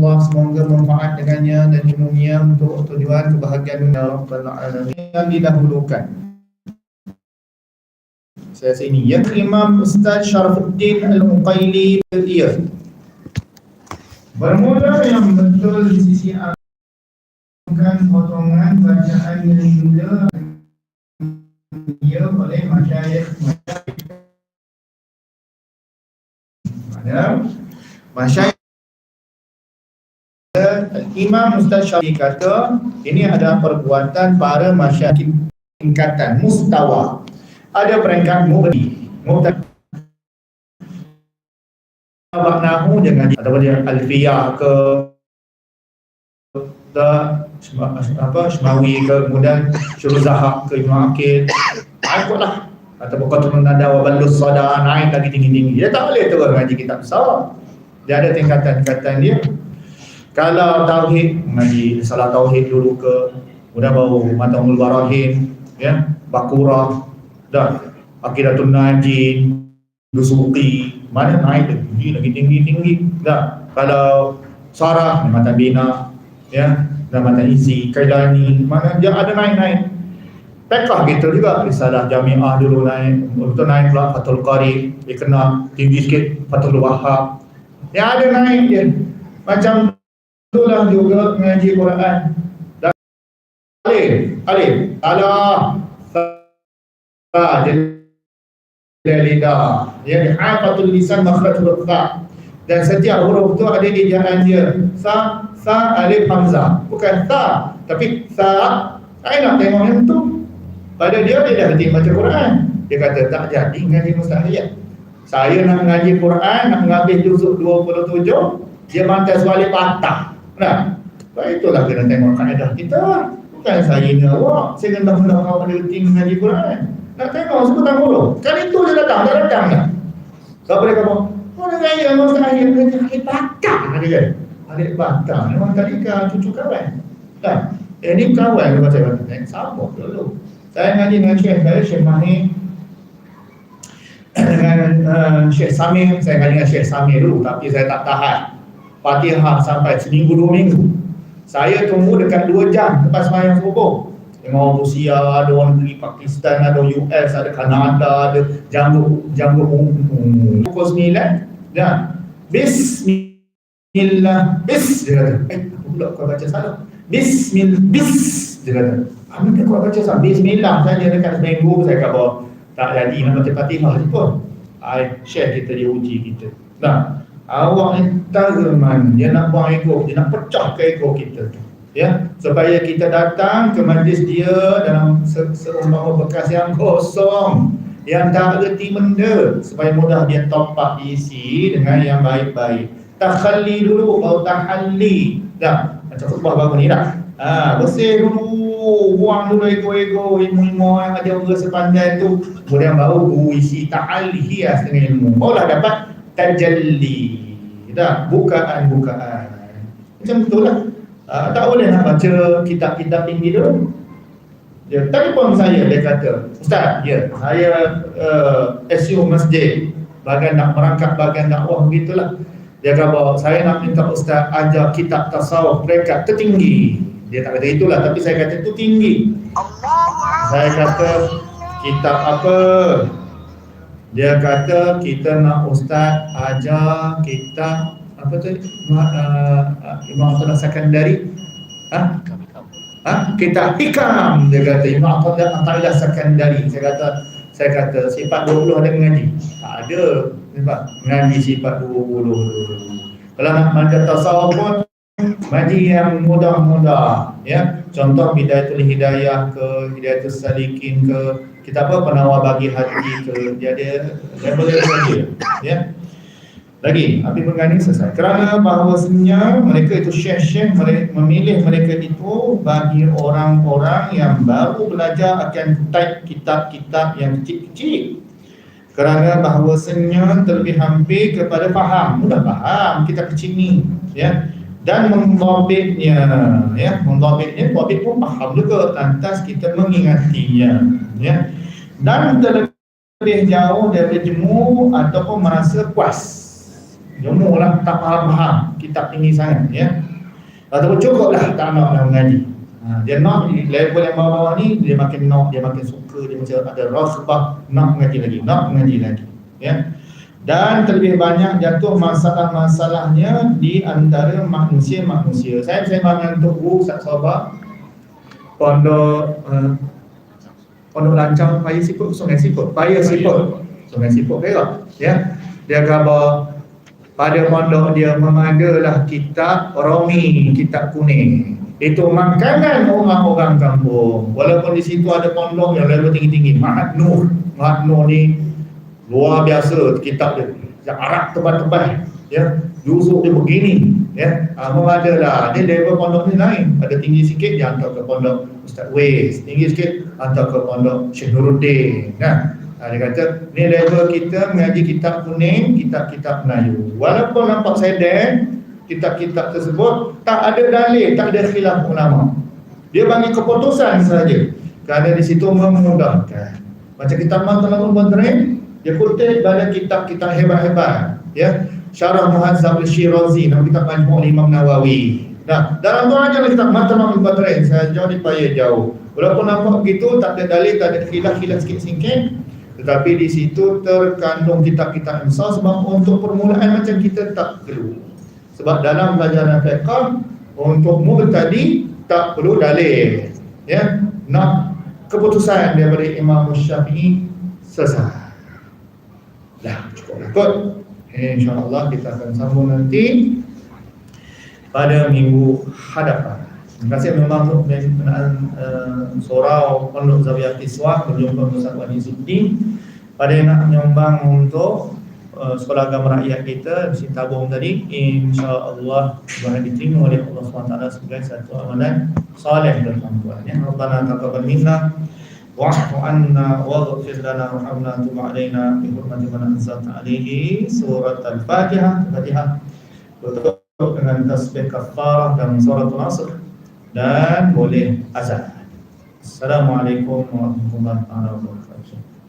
Allah semoga manfaat dengannya dan ilmunya untuk tujuan kebahagiaan dunia Rabbal Alamin. Yang didahulukan. Saya sini yang Imam Ustaz Syarafuddin Al-Muqaili Al-Iyah Bermula yang betul di sisi akan potongan bacaan yang juga ia oleh masyarakat Mana masyarakat Imam Ustaz Syafi'i kata ini adalah perbuatan para masyarakat tingkatan mustawa. Ada peringkat mubdi abang nahu dengan atau dia alfiyah ke tak apa Shmawi ke kemudian Syurul Zahab ke Ibn Akil. Ikutlah ataupun Qatrun Nada wa Ballus Sada naik lagi tinggi-tinggi. Dia tak boleh turun ngaji kitab besar. Dia ada tingkatan-tingkatan dia kalau tauhid mengaji salah tauhid dulu ke kemudian baru matamul barahin ya bakurah dan akidatun najin dusuki mana naik lagi? Lagi tinggi tinggi dah. Kalau sarah mata bina ya dan mata isi kaidani mana dia ada naik naik Pekah gitu juga risalah jamiah dulu naik untuk naik pula Fatul Qari dia kena tinggi sikit Fatul Wahab ya ada naik dia. Macam itulah juga mengaji Quran. Alif alif Allah ta jadi lidah. Ya hafatul lisan makhrajul ta dan setiap huruf tu ada ejaan dia. Sa sa alif hamzah. Bukan ta tapi sa. Saya nak tengok yang tu. Pada dia dia dah henti baca Quran. Dia kata tak jadi ngaji mustahil saya nak ngaji Quran nak mengambil juzuk 27 dia mantas balik patah nah itulah kena tengok kaedah kita. Bukan saya ni awak saya kena hendak awak ada henti ngaji Quran. Nak tengok sebutan dulu kan itu dia datang tak datang tak siapa dia kata? Orang raya mustahil ngaji alik patah dia. Kata alik patah memang tadi kan cucu kawan. Tak eh ni kawan dia baca baca sama dulu. Saya ngaji dengan Syekh saya Syekh Mahi dengan uh, Syekh Samir saya ngaji dengan Syekh Samir dulu tapi saya tak tahan Fatihah sampai seminggu dua minggu. Saya tunggu dekat dua jam lepas semayang subuh dengan orang Rusia, ada orang dari Pakistan, ada US, ada Kanada, ada janggut janggut pukul sembilan ya. Bismillah bis dia kata eh aku pula kau baca salah? Bismillah bis dia kata dia kau baca salah? Bismillah saja dekat seminggu saya kata tak jadi nak baca Fatihah pun. I share kita dia uji kita. Nah awak ni tageman dia nak buang ego dia nak pecah ke ego kita tu ya? Supaya kita datang ke majlis dia dalam se seumpama bekas yang kosong yang tak reti benda supaya mudah dia top up diisi dengan yang baik-baik. Takhalli dulu atau tahalli dah macam khutbah baru ni dah. Ha, bersih dulu buang dulu ego-ego ilmu-ilmu yang ada orang sepandai tu. Kemudian baru isi tahalli hias dengan ilmu. Barulah dapat tajalli dah bukaan-bukaan macam betul lah Uh, tak boleh nak baca kitab-kitab tinggi dulu. Dia telefon saya dia kata, "Ustaz, ya, saya uh, SU masjid bagian nak merangkap bagian dakwah begitulah." Dia kata, "Saya nak minta ustaz ajar kitab tasawuf mereka tertinggi." Dia tak kata itulah, tapi saya kata itu tinggi. Saya kata, "Kitab apa?" Dia kata, "Kita nak ustaz ajar kitab apa tu? Uh, Imam Abdullah Sakandari? Ha? ha? kita hikam dia kata. Imam Abdullah Sakandari. Saya kata saya kata sifat 20 ada mengaji? Tak ada. Nampak mengaji sifat 20 kalau nak mengaji tasawuf pun mengaji yang mudah-mudah ya. Contoh bidayatul hidayah ke hidayatul salikin ke kita apa penawar bagi hati ke dia ada level-level dia ya lagi, Habib Benggani selesai. Kerana bahawasanya mereka itu syekh-syekh memilih mereka itu bagi orang-orang yang baru belajar akan type kitab-kitab yang kecil-kecil. Kerana bahawasanya terlebih hampir kepada faham. Mudah faham kitab kecil ni. Ya. Dan mendobitnya. Ya. Mendobitnya, dobit pun faham juga. Lantas kita mengingatinya. Ya. Dan terlebih jauh dari jemu ataupun merasa puas. Jomuk lah tak faham-faham kitab tinggi sangat ya. Ataupun cukup lah tak nak nak mengaji. Ha, dia nak level yang bawah-bawah ni dia makin nak dia makin suka dia macam ada raghbah nak mengaji lagi nak mengaji lagi ya. Dan terlebih banyak jatuh masalah-masalahnya di antara manusia-manusia. Saya saya mengantuk bu Ustaz Sabah pondok uh, pondok lancang payah siput sungai siput payah siput sungai siput perak ya dia khabar pada pondok dia memadalah kitab Romi, kitab kuning. Itu makanan orang-orang kampung. Walaupun di situ ada pondok yang level tinggi-tinggi. Mahat Nur. Mahat Nur ni luar biasa kitab dia. Yang Arab tebal-tebal. Ya, Yusuf dia begini. Ya, ha, memadalah. Dia level pondok ni lain. Ada tinggi sikit, dia hantar ke pondok Ustaz Wais. Tinggi sikit, hantar ke pondok Syekh Nuruddin. Nah, Ha, dia kata, ni level kita mengaji kitab kuning, kitab-kitab Melayu. Walaupun nampak sedang, kitab-kitab tersebut tak ada dalil, tak ada khilaf ulama. Dia bagi keputusan saja. Kerana di situ memudahkan. Macam kitab Mantanul Badrin, dia kutip pada kitab-kitab hebat-hebat. Ya, Syarah Muhazzab al-Shirazi, nama kitab Majmuk Imam Nawawi. Nah, dalam tu aja kitab Mantanul Badrin, saya jauh di payah jauh. Walaupun nampak begitu, tak ada dalil, tak ada khilaf-khilaf sikit-sikit, tetapi di situ terkandung kitab-kitab besar sebab untuk permulaan macam kita tak perlu. Sebab dalam pelajaran fiqh untuk murid tadi tak perlu dalil. Ya, nak keputusan daripada Imam Syafi'i selesai. Dah cukup lah. InsyaAllah kita akan sambung nanti pada minggu hadapan. Terima kasih memang berkenaan uh, surau Pondok Zawiyah Kiswah berjumpa Ustaz Wani Zuddin. Pada yang nak menyumbang untuk uh, sekolah agama rakyat kita mesti tabung tadi insya-Allah boleh diterima oleh Allah SWT sebagai satu amalan saleh dan tuan ya. Rabbana taqabbal minna waghfir lana warhamna tub alaina bi hurmati man anzalta alaihi surat al-Fatihah Fatihah betul dengan tasbih kafarah dan suratul asr dan boleh azan. Assalamualaikum warahmatullahi wabarakatuh.